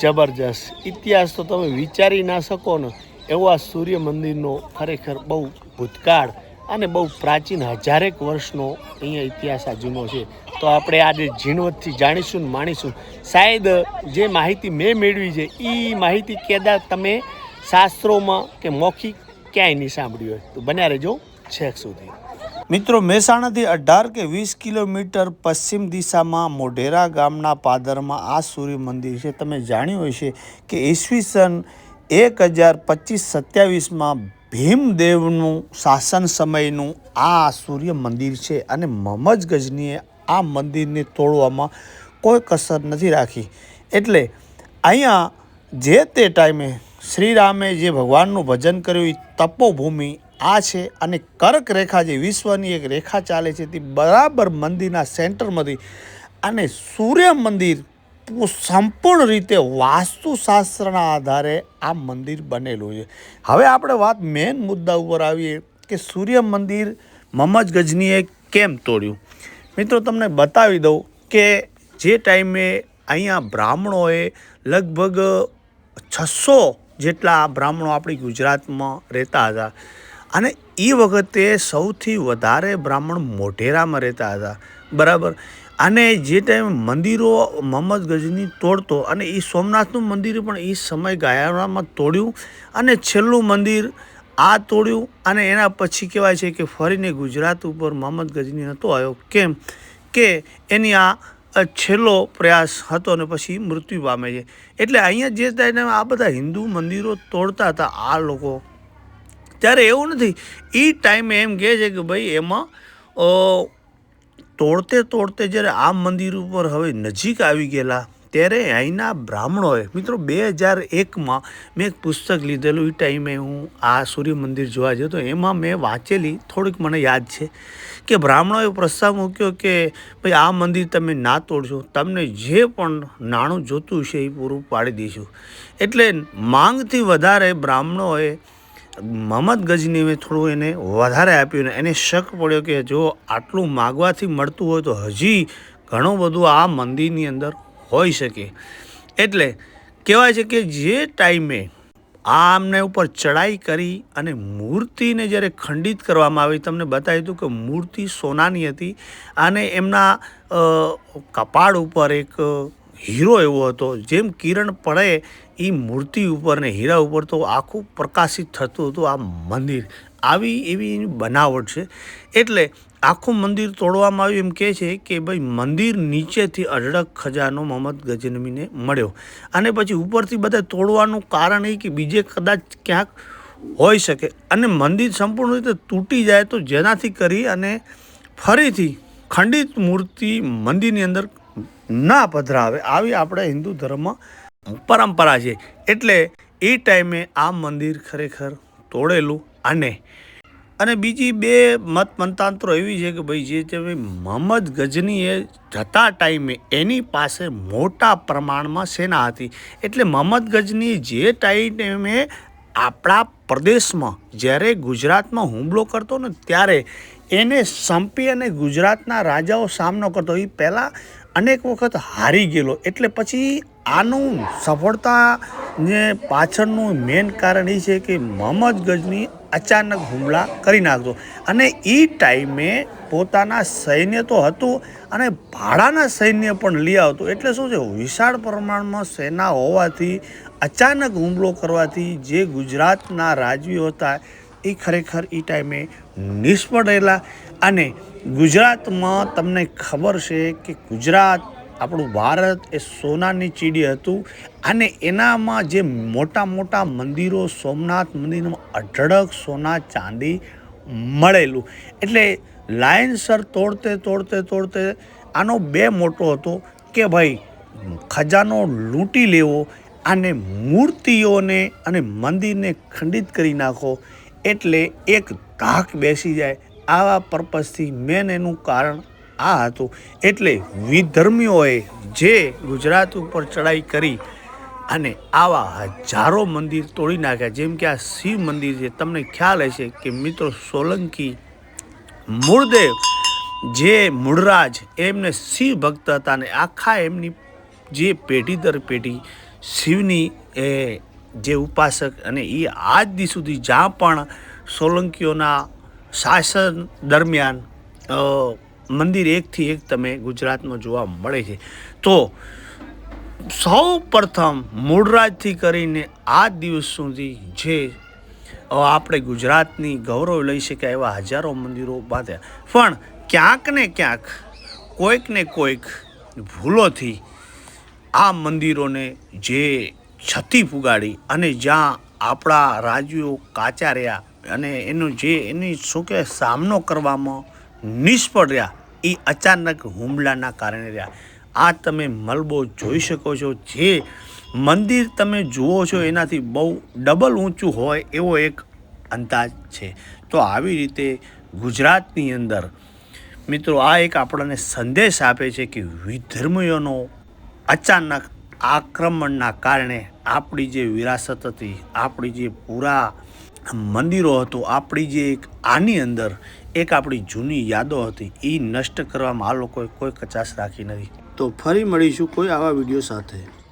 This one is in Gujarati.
જબરજસ્ત. ઇતિહાસ તો તમે વિચારી ના શકો ને. એવો આ સૂર્ય મંદિરનો ખરેખર બહુ ભૂતકાળ અને બહુ પ્રાચીન હજારેક વર્ષનો અહીંયા ઇતિહાસ આ જૂનો છે. તો આપણે આજે ઝીણવટથી જાણીશું ને માણીશું. શાયદ જે માહિતી મેં મેળવી છે એ માહિતી કદાચ તમે શાસ્ત્રોમાં કે મૌખિક ક્યાંય નહીં સાંભળ્યું હોય? તો બન્યા રહેજો છેક સુધી. મિત્રો, મહેસાણાથી અઢાર કે વીસ કિલોમીટર પશ્ચિમ દિશામાં મોઢેરા ગામના પાદરમાં આ સૂર્ય મંદિર છે. તમે જાણ્યું હશે કે ઈસવીસન એક હજાર પચીસ સત્યાવીસમાં ભીમદેવનું શાસન સમયનું આ સૂર્ય મંદિર છે અને મહમદ ગજનીએ આ મંદિરને તોડવામાં કોઈ કસર નથી રાખી. એટલે અહીંયા જે તે ટાઈમે શ્રીરામે જે ભગવાનનું ભજન કર્યું એ તપોભૂમિ આ છે અને કર્ક રેખા જે વિશ્વની એક રેખા ચાલે છે તે બરાબર મંદિરના સેન્ટરમાંથી અને સૂર્ય મંદિર સંપૂર્ણ રીતે વાસ્તુશાસ્ત્રના આધારે આ મંદિર બનેલું છે. હવે આપણે વાત મેઇન મુદ્દા ઉપર આવીએ કે સૂર્ય મંદિર મમજ ગજનીએ કેમ તોડ્યું? મિત્રો, તમને બતાવી દઉં કે જે ટાઈમે અહીંયા બ્રાહ્મણોએ લગભગ છસો જેટલા બ્રાહ્મણો આપણી ગુજરાતમાં રહેતા હતા. અને એ વખતે સૌથી વધારે બ્રાહ્મણ મોઢેરામાં રહેતા હતા. બરાબર? અને જે ટાઈમે મંદિરો મોહમ્મદ ગજની તોડતો અને એ સોમનાથનું મંદિર પણ એ સમય ગાયામાં તોડ્યું અને છેલ્લું મંદિર આ તોડ્યું અને એના પછી કહેવાય છે કે ફરીને ગુજરાત ઉપર મોહમ્મદ ગજની નહોતો આવ્યો. કેમ? કે એની આ છેલ્લો પ્રયાસ હતો અને પછી મૃત્યુ પામે છે. એટલે અહીંયા જે ટાઈમે આ બધા હિન્દુ મંદિરો તોડતા હતા, આ લોકો ત્યારે એવું નથી. એ ટાઈમે એમ કહે છે કે ભાઈ એમાં તોડતે તોડતે જ્યારે આ મંદિર ઉપર હવે નજીક આવી ગયેલા, ત્યારે અહીંના બ્રાહ્મણોએ, મિત્રો બે હજાર એકમાં મેં એક પુસ્તક લીધેલું એ ટાઈમે હું આ સૂર્ય મંદિર જોવા જતો એમાં મેં વાંચેલી, થોડીક મને યાદ છે, કે બ્રાહ્મણોએ પ્રસ્તાવ મૂક્યો કે ભાઈ આ મંદિર તમે ના તોડશો, તમને જે પણ નાણું જોતું છે એ પૂરું પાડી દઈશું. એટલે માંગથી વધારે બ્રાહ્મણોએ મોહમ્મદ ગઝનીએ થોડું એને વધારે આપ્યું ને એને શક પડ્યો કે જો આટલું માગવાથી મળતું હોય તો હજી ઘણું બધું આ મંદિરની અંદર હોઈ શકે. એટલે કહેવાય છે કે જે ટાઈમે આમને ઉપર ચડાઈ કરી અને મૂર્તિને જ્યારે ખંડિત કરવામાં આવી, તમને બતાવ્યું હતું કે મૂર્તિ સોનાની હતી અને એમના કપાળ ઉપર એક હીરો એવો હતો. જેમ કિરણ પડે એ મૂર્તિ ઉપર ને હીરા ઉપર તો આખું પ્રકાશિત થતું હતું આ મંદિર. આવી એવી એની બનાવટ છે. એટલે આખું મંદિર તોડવામાં આવ્યું એમ કહે છે કે ભાઈ મંદિર નીચેથી અઢળક ખજાનો મોહમ્મદ ગજનમીને મળ્યો. અને પછી ઉપરથી બધા તોડવાનું કારણ એ કે બીજે કદાચ ક્યાંક હોઈ શકે. અને મંદિર સંપૂર્ણ રીતે તૂટી જાય તો જેનાથી કરી અને ફરીથી ખંડિત મૂર્તિ મંદિરની અંદર ના પધરાવે. આવી આપણે હિન્દુ ધર્મમાં પરંપરા છે. એટલે એ ટાઈમે આ મંદિર ખરેખર તોડેલું અને અને બીજી બે મત મતાંતરો એવી છે કે ભાઈ જે ભાઈ મોહમ્મદ ગજનીએ જતા ટાઈમે એની પાસે મોટા પ્રમાણમાં સેના હતી. એટલે મોહમ્મદ ગજની જે ટાઈમે આપણા પ્રદેશમાં જ્યારે ગુજરાતમાં હુમલો કરતો ને ત્યારે એને સંપી અને ગુજરાતના રાજાઓ સામનો કરતો. એ પહેલાં અનેક વખત હારી ગયેલો. એટલે પછી આનું સફળતા ને પાછળનું મેન કારણ એ છે કે મોહમ્મદ ગજની અચાનક હુમલા કરી નાખતો અને એ ટાઈમે પોતાના સૈન્ય તો હતું અને ભાડાના સૈન્ય પણ લઈ આવતો. એટલે શું છે, વિશાળ પ્રમાણમાં સેના હોવાથી અચાનક હુમલો કરવાથી જે ગુજરાતના રાજવીઓ હતા એ ખરેખર એ ટાઈમે નિષ્ફળ રહેલા અને ગુજરાતમાં તમને ખબર છે કે ગુજરાત આપણું ભારત એ સોનાની ચીડી હતું અને એનામાં જે મોટા મોટા મંદિરો, સોમનાથ મંદિરમાં અઢળક સોના ચાંદી મળેલું. એટલે લાયન્સર તોડતે તોડતે તોડતે આનો બે મોટો હતો કે ભાઈ, ખજાનો લૂંટી લેવો અને મૂર્તિઓને અને મંદિરને ખંડિત કરી નાખો. એટલે એક ધાક બેસી જાય. આવા પર્પઝથી મેન એનું કારણ આ હતું. એટલે વિધર્મીઓએ જે ગુજરાત ઉપર ચડાઈ કરી અને આવા હજારો મંદિર તોડી નાખ્યા, જેમ કે આ શિવ મંદિર છે, તમને ખ્યાલ હશે કે મિત્રો સોલંકી મૂળદેવ જે મૂળરાજ, એમને શિવ ભક્ત હતા અને આખા એમની જે પેઢી દર પેઢી શિવની એ જે ઉપાસક અને એ આજ દી સુધી જ્યાં પણ સોલંકીઓના શાસન દરમિયાન મંદિર એકથી એક તમે ગુજરાતમાં જોવા મળે છે. તો સૌ પ્રથમ મૂળરાજથી કરીને આ દિવસ સુધી જે આપણે ગુજરાતની ગૌરવ લઈ શકાય એવા હજારો મંદિરો બાંધ્યા પણ ક્યાંક ને ક્યાંક, કોઈક ને કોઈક ભૂલોથી આ મંદિરોને જે છતી પુગાડી અને જ્યાં આપણા રાજ્યો કાચા રહ્યા અને એનો જે એની શું કે સામનો કરવામાં નિષ્ફળ રહ્યા, એ અચાનક હુમલાના કારણે રહ્યા. આ તમે મલબો જોઈ શકો છો. જે મંદિર તમે જુઓ છો, એનાથી બહુ ડબલ ઊંચું હોય એવો એક અંદાજ છે. તો આવી રીતે ગુજરાતની અંદર, મિત્રો, આ એક આપણને સંદેશ આપે છે કે વિધર્મીઓનો અચાનક આક્રમણના કારણે આપણી જે વિરાસત હતી, આપણી જે પૂરા મંદિરો હતું, આપણી જે એક આની અંદર એક આપણી જૂની યાદો હતી એ નષ્ટ કરવામાં આ લોકોએ કોઈ કચાશ રાખી નથી. તો ફરી મળીશું કોઈ આવા વીડિયો સાથે.